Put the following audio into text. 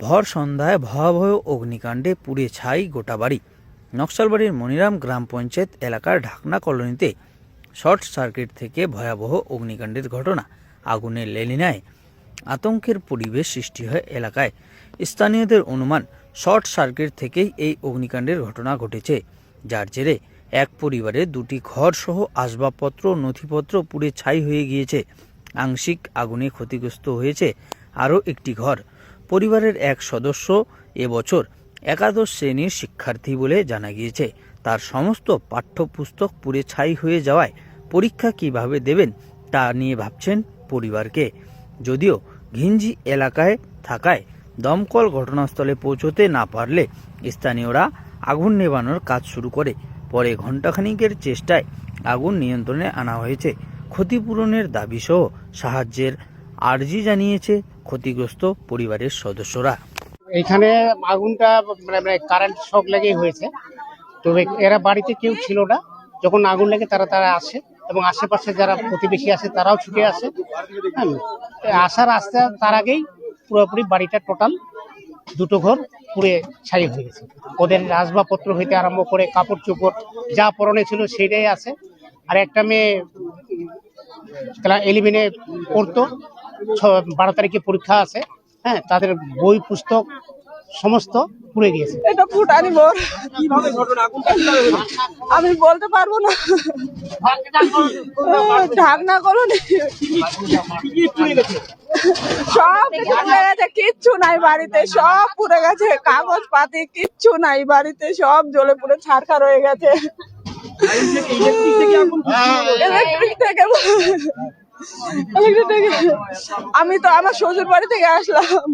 ভর সন্ধ্যায় ভয়াবহ অগ্নিকাণ্ডে পুড়ে ছাই গোটা বাড়ি। নকশালবাড়ির মনিরাম গ্রাম পঞ্চায়েত এলাকার ঢাকনা কলোনিতে শর্ট সার্কিট থেকে ভয়াবহ অগ্নিকাণ্ডের ঘটনা আগুনের লেলিনায় আতঙ্কের পরিবেশ সৃষ্টি হয় এলাকায়। স্থানীয়দের অনুমান, শর্ট সার্কিট থেকেই এই অগ্নিকাণ্ডের ঘটনা ঘটেছে। যার জেরে এক পরিবারে দুটি ঘর সহ আসবাবপত্র, নথিপত্র পুড়ে ছাই হয়ে গিয়েছে। আংশিক আগুনে ক্ষতিগ্রস্ত হয়েছে আরও একটি ঘর। পরিবারের এক সদস্য এবছর একাদশ শ্রেণির শিক্ষার্থী বলে জানা গিয়েছে। তার সমস্ত পাঠ্যপুস্তক পুড়ে ছাই হয়ে যাওয়ায় পরীক্ষা কীভাবে দেবেন তা নিয়ে ভাবছেন পরিবারকে। যদিও ঘিঞ্জি এলাকায় থাকায় দমকল ঘটনাস্থলে পৌঁছতে না পারলে স্থানীয়রা আগুন নেভানোর কাজ শুরু করে। পরে ঘণ্টাখানিকের চেষ্টায় আগুন নিয়ন্ত্রণে আনা হয়েছে। ক্ষতিপূরণের দাবিসহ সাহায্যের আর্জি জানিয়েছে ক্ষতিগ্রস্ত পরিবারের সদস্যরা। এখানে আগুনটা মানে মানে কারেন্ট শক লেগেই হয়েছে। তো এরা বাড়িতে কেউ ছিল না। যখন আগুন লেগে তারা তারা আসে এবং আশেপাশে যারা প্রতিবেশী আছে তারাও ছুটে আসে। হ্যাঁ, আসার আসতে তার আগেই পুরোপুরি বাড়িটা টোটাল দুটো ঘর পুড়ে ছাই হয়ে গেছে। ওদের আসবাবপত্র হইতে আরম্ভ করে কাপড় চোপড় যা পরনে ছিল সেটাই আছে। আর একটা মেয়ে ইলেভেনে পড়তো। বারো তারিখে পরীক্ষা আছে হ্যাঁ তাদের বই পুস্তক সমস্ত পুড়ে গিয়েছে। এটা ফুটানি মোর আমি বলতে পারব না। ঢাকনা করুন। সব কিছু পুড়ে গেছে কিচ্ছু নাই বাড়িতে সব পুড়ে গেছে কাগজ পাতি কিচ্ছু নাই বাড়িতে সব জ্বলে পুড়ে ছাড়খার হয়ে গেছে। ইলেকট্রিক থেকে ইলেকট্রিক থেকে আমি তো আমার শ্বশুর বাড়ি থেকে আসলাম।